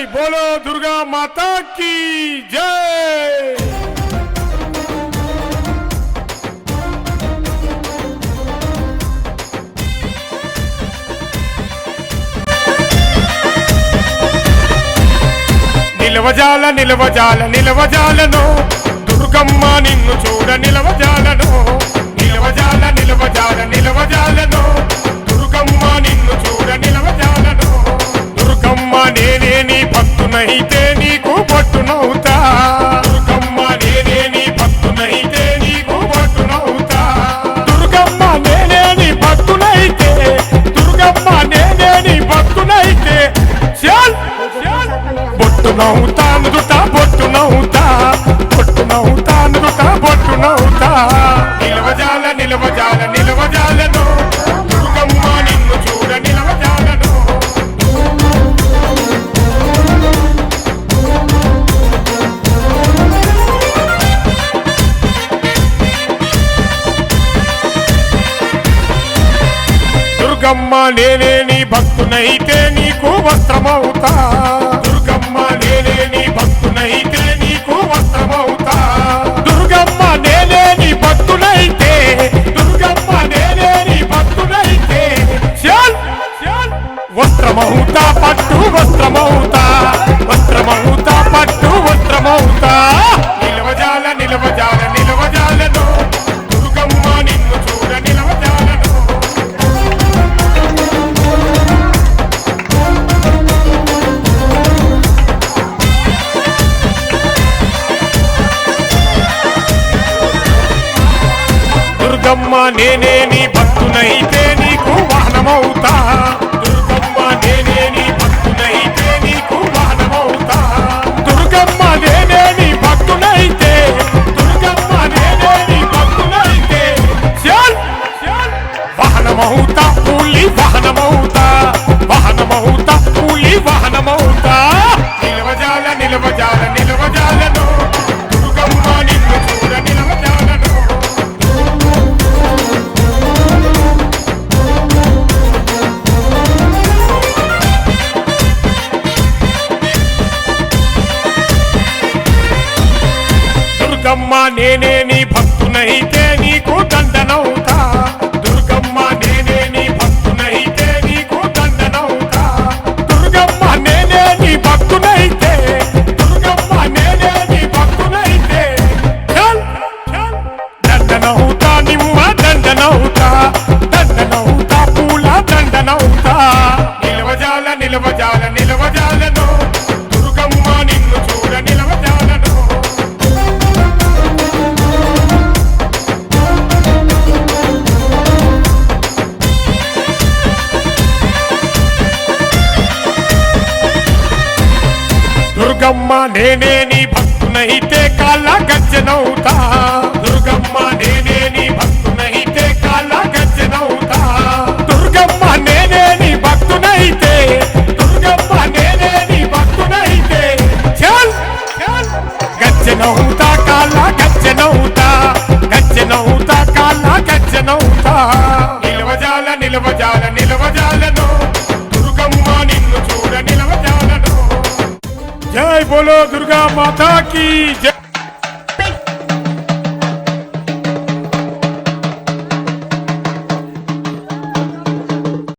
జై బోలో దుర్గా మాతా కీ జై నిలవజాల నిలవజాల నిలవజాలను దుర్గమ్మ నిన్ను చూడ నిలవజాలను భక్తునైతే నీకు పట్టునవుతా దుర్గమ్మ నేనే నీ భక్తునైతే నీకు పట్టునవుతా దుర్గమ్మ నేనే నీ భక్తునైతే దుర్గమ్మ నేనే నీ భక్తునైతే చాల్ దుర్గమ్మ నేనే నీ భక్తునైతే నీకు వస్త్రమవుతా. దుర్గమ్మ నేనే నీ భక్తునైతే నీకు వాహనమవుతా. దుర్గమ్మ నేనే నీ భక్తునైతే నీకు దండనవుతా దుర్గమ్మ నేనే నీ భక్తునైతే నీకు దండనవుతా దుర్గమ్మ నేనే నీ భక్తునైతే. దుర్గమ్మ నేనే నీ భక్తునైతే. దండనవుతా నిమ్మ దండనవుతా దండనవుతా పూల దండనవుతా నిలవజాల నిలవజాల దుర్గమ్మ నేనే నీ భక్తునైతే కాళ్ళ గజ్జనవుతా. నిన్ను చూడ నిలవజాలను జై బోలో దుర్గా మాతా కీ జై